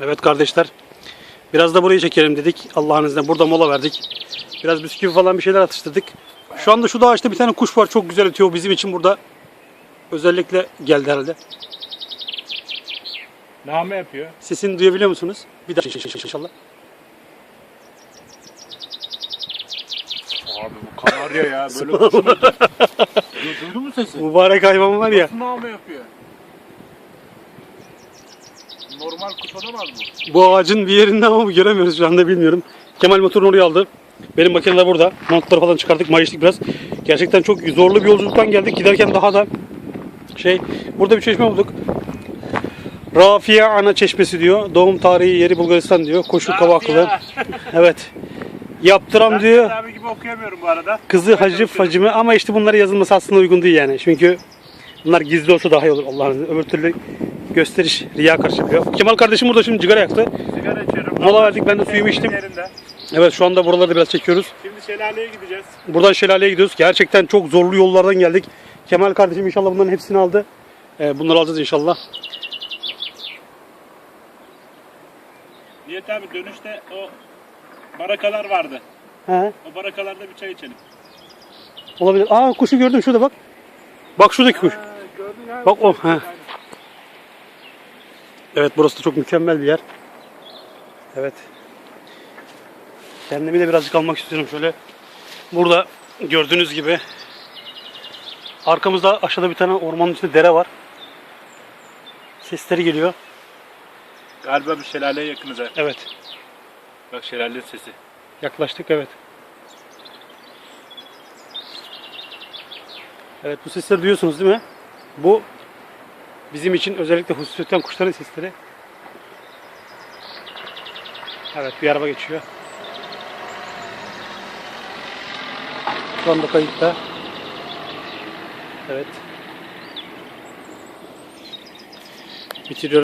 Evet kardeşler. Biraz da burayı çekelim dedik. Allah'ın izniyle burada mola verdik. Biraz bisküvi falan bir şeyler atıştırdık. Şu anda şu ağaçta bir tane kuş var. Çok güzel ötüyor. Bizim için burada özellikle geldi herhalde. Name yapıyor. Sesini duyabiliyor musunuz? Bir daha inşallah. Abi bu kanarya ya böyle. Du- Duydun mu sesi? Mübarek hayvan var ya. Nasıl name yapıyor? Normal kuş olamaz bu. Bu ağacın bir yerinde ama göremiyoruz şu anda bilmiyorum. Kemal motorunu oraya aldı. Benim makineler burada. Montları falan çıkardık, mayıştık biraz. Gerçekten çok zorlu bir yolculuktan geldik. Giderken daha da şey, burada bir çeşme bulduk. Rafia Ana Çeşmesi diyor. Doğum tarihi yeri Bulgaristan diyor. Koşu Kavaklı. Evet. Yaptıram diyor. abi gibi okuyamıyorum bu arada. Kızı Hacı Facime ama işte bunları yazılması aslında uygun değil yani. Çünkü bunlar gizli olsa daha iyi olur Allah'ın. Öbür türlü gösteriş riya karışıyor. Kemal kardeşim burada şimdi sigara yaktı. Sigara içiyorum. Mola verdik, ben de suyumu içtim. yerinde. Evet şu anda buraları biraz çekiyoruz. Şimdi şelaleye gideceğiz. Buradan şelaleye gidiyoruz. Gerçekten çok zorlu yollardan geldik. Kemal kardeşim inşallah bunların hepsini aldı. Ee, bunları alacağız inşallah. Niyet abi dönüşte o barakalar vardı. He, O barakalarda bir çay içelim. olabilir. Aa kuşu gördüm şurada bak. Bak şuradaki kuş. gördün abi. Bak o. He. Evet burası da çok mükemmel bir yer. Evet. Kendimi de birazcık almak istiyorum şöyle. Burada gördüğünüz gibi arkamızda aşağıda bir tane ormanın içinde dere var. Sesleri geliyor. Galiba bir şelaleye yakınız ha. Evet. Bak şelale sesi. Yaklaştık evet. Evet bu sesleri duyuyorsunuz değil mi? Bu bizim için özellikle hususiyetten kuşların sesleri. Evet bir araba geçiyor. Şu anda kayıtta. Evet. Bitiriyorum.